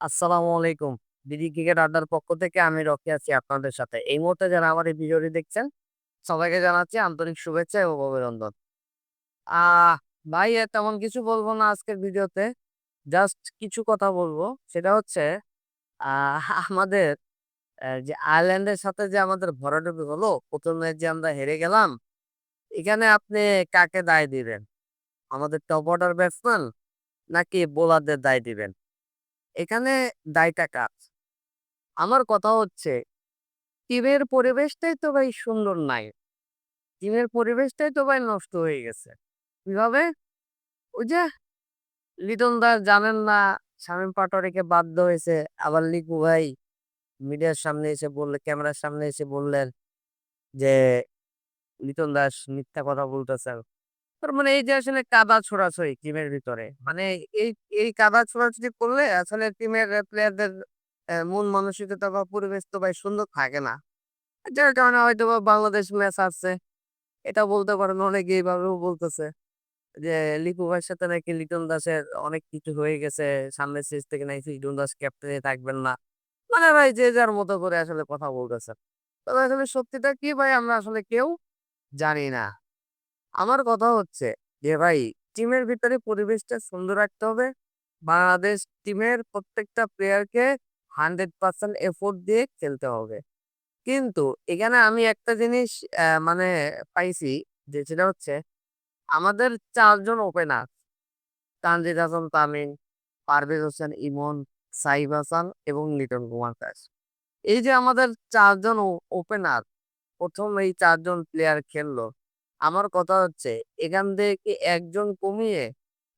আসসালামু আলাইকুম। BD cricket আড্ডার পক্ষ থেকে আমি রকি আছি আপনাদের সাথে। এই মুহূর্তে যারা আমার এই ভিডিওটি দেখছেন, সবাইকে জানাচ্ছি আন্তরিক শুভেচ্ছা এবং অভিনন্দন। আহ ভাই তেমন কিছু বলব না আজকের ভিডিওতে। জাস্ট কিছু কথা বলব। সেটা হচ্ছে আমাদের যে আয়ারল্যান্ডের সাথে যে আমাদের ভরাডুবি হলো, ১ম ম্যাচ যে আমরা হেরে গেলাম, এখানে আপনি কাকে দায় দিবেন? আমাদের টপ অর্ডার ব্যাটসম্যান নাকি বোলারদের দায় দিবেন? এখানে দায়টা কাজ আমার কথা হচ্ছে, টিমের পরিবেশটাই তো ভাই সুন্দর নাই। টিমের পরিবেশটাই তো ভাই নষ্ট হয়ে গেছে। কীভাবে? ওই যে লিটন দাস জানেন না শামীম পাটোয়ারিকে বাধ্য হয়েছে। আবার লিপু ভাই মিডিয়ার সামনে এসে বললে ক্যামেরার সামনে এসে বললেন যে, লিটন দাস মিথ্যা কথা বলতেছেন। তার মানে এই যে আসলে কাদা ছোড়াছড়ি টিমের ভিতরে। মানে এই, এই কাদা ছোড়াছড়ি করলে আসলে টিমের প্লেয়ারদের মন মানসিকতা বা পরিবেশ তো ভাই সুন্দর থাকে না। যার কারণে হয়তোবা বাংলাদেশ ম্যাচ হারছে। এটা বলতে পারেন অনেকে এভাবেও বলতেছে। যে লিপু ভাইয়ের সাথে নাকি লিটন দাসের অনেক কিছু হয়ে গেছে। সামনের সিরিজ থেকে নাকি লিটন দাস ক্যাপ্টেনে থাকবেন না। মানে ভাই যে যার মতো করে আসলে কথা বলতেছে। তবে আসলে সত্যিটা কি ভাই আমরা আসলে কেউ জানি না। আমার কথা হচ্ছে যে ভাই টিমের ভিতরে পরিবেশটা সুন্দর রাখতে হবে। বাংলাদেশ টিমের প্রত্যেকটা প্লেয়ারকে 100% এফোর্ট দিয়ে খেলতে হবে। কিন্তু এখানে আমি একটা জিনিস মানে পাইছি যে সেটা হচ্ছে আমাদের চারজন ওপেনার তানজিদ হাসান তামিম, পারভেজ হোসেন ইমন, সাইব হাসান এবং লিটন কুমার দাস। এই যে আমাদের চারজন ওপেনার প্রথম এই চারজন প্লেয়ার খেললো। আমার কথা হচ্ছে এখান থেকে একজন কমিয়ে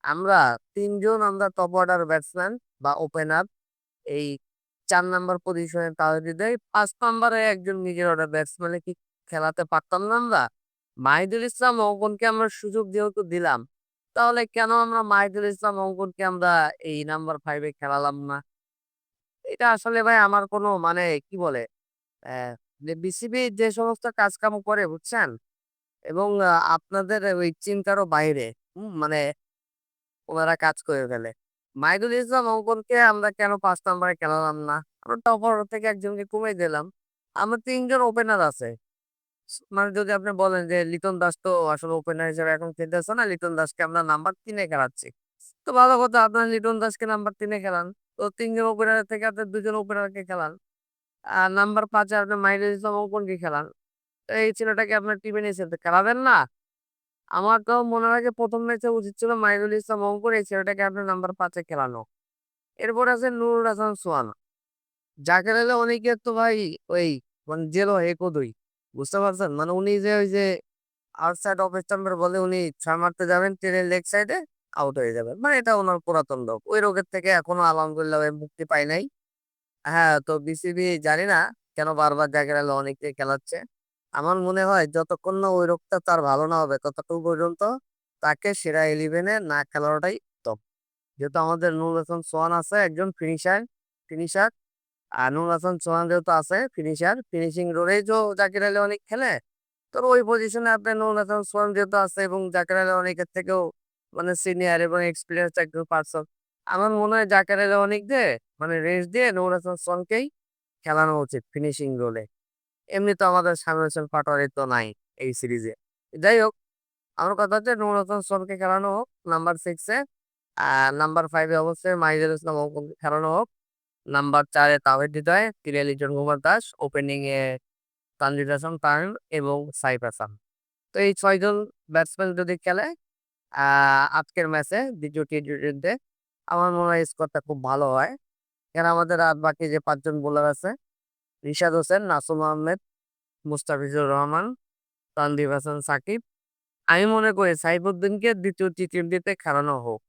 আমরা তিনজন আমরা টপ অর্ডার ব্যাটসম্যান বা ওপেনার এই চার নাম্বার পজিশনে তাহলে দেই। ৫ নাম্বারে একজন নিজের অর্ডার ব্যাটসম্যানে কি খেলাতে পারতাম না আমরা? মাহিদুল ইসলাম অঙ্কনকে আমরা সুযোগ যেহেতু দিলাম, তাহলে কেন আমরা মাহিদুল ইসলাম অঙ্কনকে আমরা এই নাম্বার ফাইভে খেলালাম না? এটা আসলে ভাই আমার কোনো মানে কি বলে বিসিবি যে সমস্ত কাজকাম করে বুঝছেন? এবং আপনাদের ওই চিন্তারও বাইরে। হুম? মানে ওনারা কাজ করে ফেলে। মাহিদুল ইসলাম অঙ্কনকে আমরা কেন পাঁচ নাম্বারে খেলালাম না? আমরা টপ অর্ডার থেকে একজনকে কমিয়ে দিলাম। আমার ৩ জন ওপেনার আছে। মানে যদি আপনি বলেন যে লিটন দাস তো আসলে ওপেনার হিসেবে এখন খেলতেছে না। লিটন দাসকে আমরা নাম্বার ৩ এ খেলাচ্ছি। তো ভালো কথা, আপনার লিটন দাসকে নাম্বার ৩ এ খেলান। তো তিনজন ওপেনার থেকে আপনি ২ জন ওপেনারকে খেলান। আর নাম্বার ৫ এ আপনি মাহিদুল ইসলাম অঙ্কনকে খেলান। এই ছেলেটাকে আপনার টিমে তো খেলাবেন না? আমার তো মনে যে ১ম ম্যাচে উচিত ছিল মাহিদুল ইসলাম অঙ্কন এই ছেলেটাকে আপনার নাম্বার ৫ এ খেলানো। এরপর আছে নুরুল হাসান সোহান। যাকে নিলে অনেকের তো ভাই ওই মানে জেল হয় একদই। বুঝতে পারছেন? মানে উনি যে ওই যে আউটসাইড অফ স্টাম্পের বলে উনি ছয় মারতে যাবেন ট্রেনের লেগ সাইডে আউট হয়ে যাবেন। মানে এটা ওনার পুরাতন রোগ। ওই রোগের থেকে এখনও আলহামদুলিল্লাহ মুক্তি পাই নাই। হ্যাঁ, তো বিসিবি জানি না কেন বারবার জাকের আলী অনেককে খেলাচ্ছে। আমার মনে হয় যতক্ষণ না ওই রোগটা তার ভালো না হবে ততক্ষণ পর্যন্ত তাকে সেরা 11 এ না খেলানোটাই উত্তম। যেহেতু আমাদের নুরুল হাসান সোহান আছে একজন ফিনিশার ফিনিশার। আর নুরুল হাসান সোহান যেহেতু আছে ফিনিশার, ফিনিশিং রোলেই তো জাকির আলী অনেক খেলে। তো ওই পজিশনে আপনার নুরুল হাসান সোহান যেহেতু আছে এবং জাকির আলী অনেকের থেকেও মানে সিনিয়র এবং এক্সপিরিয়েন্স একজন পার্সন আমার মনে হয় জাকির আলী অনেককে মানে রেস্ট দিয়ে নুরুল হাসান সোহানকেই খেলানো উচিত ফিনিশিং রোলে। এমনি তো আমাদের শামীম হোসেন পাটোয়ারি তো নাই এই সিরিজে। যাই হোক, আমার কথা হচ্ছে নুরুল হাসান সোহানকে খেলানো হোক নাম্বার 6 এ। আর নাম্বার 5 এ অবশ্যই মাহিদুল ইসলাম অঙ্কনকে খেলানো হোক। নাম্বার 4 এ তাওহিদ হৃদয়, 3 এ লিটন কুমার দাস, ওপেনিং এ তানজিদ হাসান তামিম এবং সাইফ হাসান। তো এই ছয়জন ব্যাটসম্যান যদি খেলে আজকের ম্যাচে দ্বিতীয় টি-টোয়েন্টিতে আমার মনে হয় স্কোরটা খুব ভালো হয়। এখানে আমাদের আর বাকি যে পাঁচজন বোলার আছে রিশাদ হোসেন, নাসুম আহমেদ, মুস্তাফিজুর রহমান, তানজিদ হাসান সাকিব। আমি মনে করি সাইফুদ্দিনকে দ্বিতীয় টি-টোয়েন্টিতে খেলানো হোক।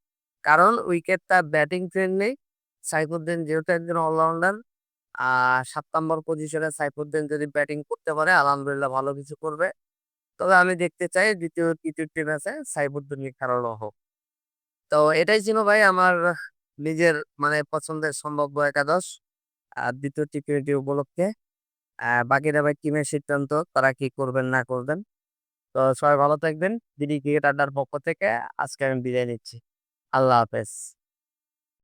কারণ উইকেট তার ব্যাটিং ফ্রেন্ডলি। সাইফুদ্দিন যেহেতু একজন অলরাউন্ডার আর ৭ নাম্বার পজিশনে সাইফুদ্দিন যদি ব্যাটিং করতে পারে আলহামদুলিল্লাহ ভালো কিছু করবে। তবে আমি দেখতে চাই দ্বিতীয় টি-টোয়েন্টি ম্যাচে সাইফুদ্দিনকে খেলানো হোক। তো এটাই ছিল ভাই আমার নিজের মানে পছন্দের সম্ভাব্য একাদশ। দ্বিতীয় টি-টোয়েন্টি উপলক্ষে। বাকিরা ভাই টিমের সিদ্ধান্ত তারা কি করবেন, না করবেন। তো সবাই ভালো থাকবেন। দিদি ক্রিকেট আড্ডার পক্ষ থেকে আজকে আমি বিদায় নিচ্ছি। আল্লাহ হাফেজ।